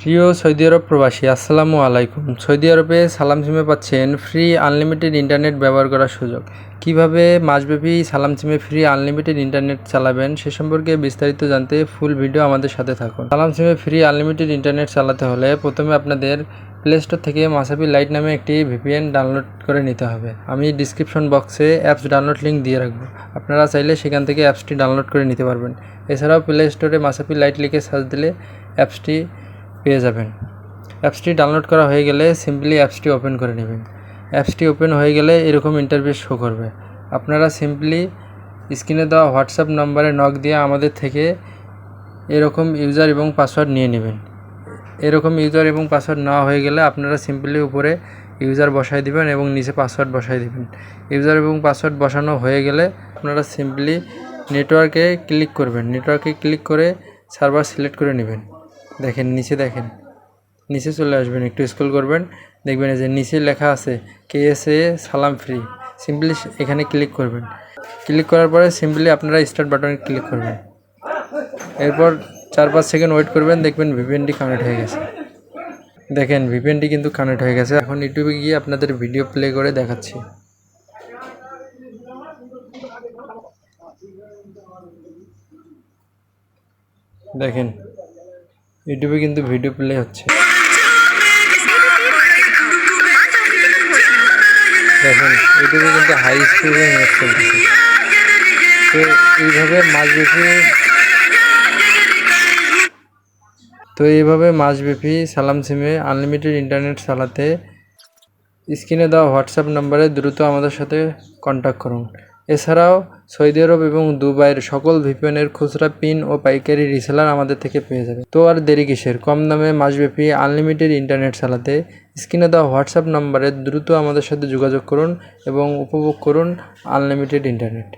প্রিয় সৌদি আরব প্রবাসী, আসসালামু আলাইকুম। সৌদি আরবে সালাম সিমে পাচ্ছেন ফ্রি আনলিমিটেড ইন্টারনেট ব্যবহার করার সুযোগ। কীভাবে মাসব্যাপী সালাম সিমে ফ্রি আনলিমিটেড ইন্টারনেট চালাবেন সে সম্পর্কে বিস্তারিত জানতে ফুল ভিডিও আমাদের সাথে থাকুন। সালাম সিমে ফ্রি আনলিমিটেড ইন্টারনেট চালাতে হলে প্রথমে আপনাদের প্লে স্টোর থেকে মাসাপি লাইট নামে একটি ভিপিএন ডাউনলোড করে নিতে হবে। আমি ডিসক্রিপশন বক্সে অ্যাপস ডাউনলোড লিঙ্ক দিয়ে রাখব। আপনারা চাইলে সেখান থেকে অ্যাপসটি ডাউনলোড করে নিতে পারবেন। এছাড়াও প্লে স্টোরে মাসাপি লাইট লিখে সার্চ দিলে অ্যাপসটি পেয়ে যাবেন। অ্যাপসটি ডাউনলোড করা হয়ে গেলে সিম্পলি অ্যাপসটি ওপেন করে নেবেন। অ্যাপসটি ওপেন হয়ে গেলে এরকম ইন্টারভিউ শো করবে। আপনারা সিম্পলি স্ক্রিনে দেওয়া হোয়াটসঅ্যাপ নম্বরে নক দিয়ে আমাদের থেকে এরকম ইউজার এবং পাসওয়ার্ড নিয়ে নেবেন। এরকম ইউজার এবং পাসওয়ার্ড নেওয়া হয়ে গেলে আপনারা সিম্পলি উপরে ইউজার বসাই দিবেন এবং নিচে পাসওয়ার্ড বসাই দিবেন। ইউজার এবং পাসওয়ার্ড বসানো হয়ে গেলে আপনারা সিম্পলি নেটওয়ার্কে ক্লিক করবেন। নেটওয়ার্কে ক্লিক করে সার্ভার সিলেক্ট করে নেবেন। দেখেন, নিচে দেখেন। নিচে চলে আসবেন, একটু স্কুল করবেন। দেখবেন যে নিচে লেখা আছে K S A Salam free simply এখানে ক্লিক করবেন। ক্লিক করার পরে সিম্পলি আপনারা স্টার্ট বাটনে ক্লিক করবেন। এরপর চার পাঁচ সেকেন্ড ওয়েট করবেন, দেখবেন ভিপিএনটি কানেক্ট হয়ে গেছে। দেখেন ভিপিএনটি কিন্তু কানেক্ট হয়ে গেছে। এখন ইউটিউবে গিয়ে আপনাদের ভিডিও প্লে করে দেখাচ্ছি। দেখেন ইউটিউবে কিন্তু ভিডিও প্লে হচ্ছে। দেখেন, ইউটিউবে কিন্তু হাই স্পিডে চলতেছে তো এইভাবে মাসব্যাপী তো এইভাবে মাসব্যাপী সালাম সিমে আনলিমিটেড ইন্টারনেট চালাতে, স্ক্রিনে দেওয়া হোয়াটসঅ্যাপ নম্বরে দ্রুত আমাদের সাথে কন্ট্যাক্ট করুন। এছাড়াও সৌদি আরব এবং দুবাইয়ের সকল ভিপিএনের খুচরা পিন ও পাইকারি রিসেলার আমাদের থেকে পেয়ে যাবে তো আর দেরি কিসের? কম দামে মাসব্যাপী আনলিমিটেড ইন্টারনেট চালাতে স্ক্রিনে দেওয়া হোয়াটসঅ্যাপ নম্বরে দ্রুত আমাদের সাথে যোগাযোগ করুন এবং উপভোগ করুন আনলিমিটেড ইন্টারনেট।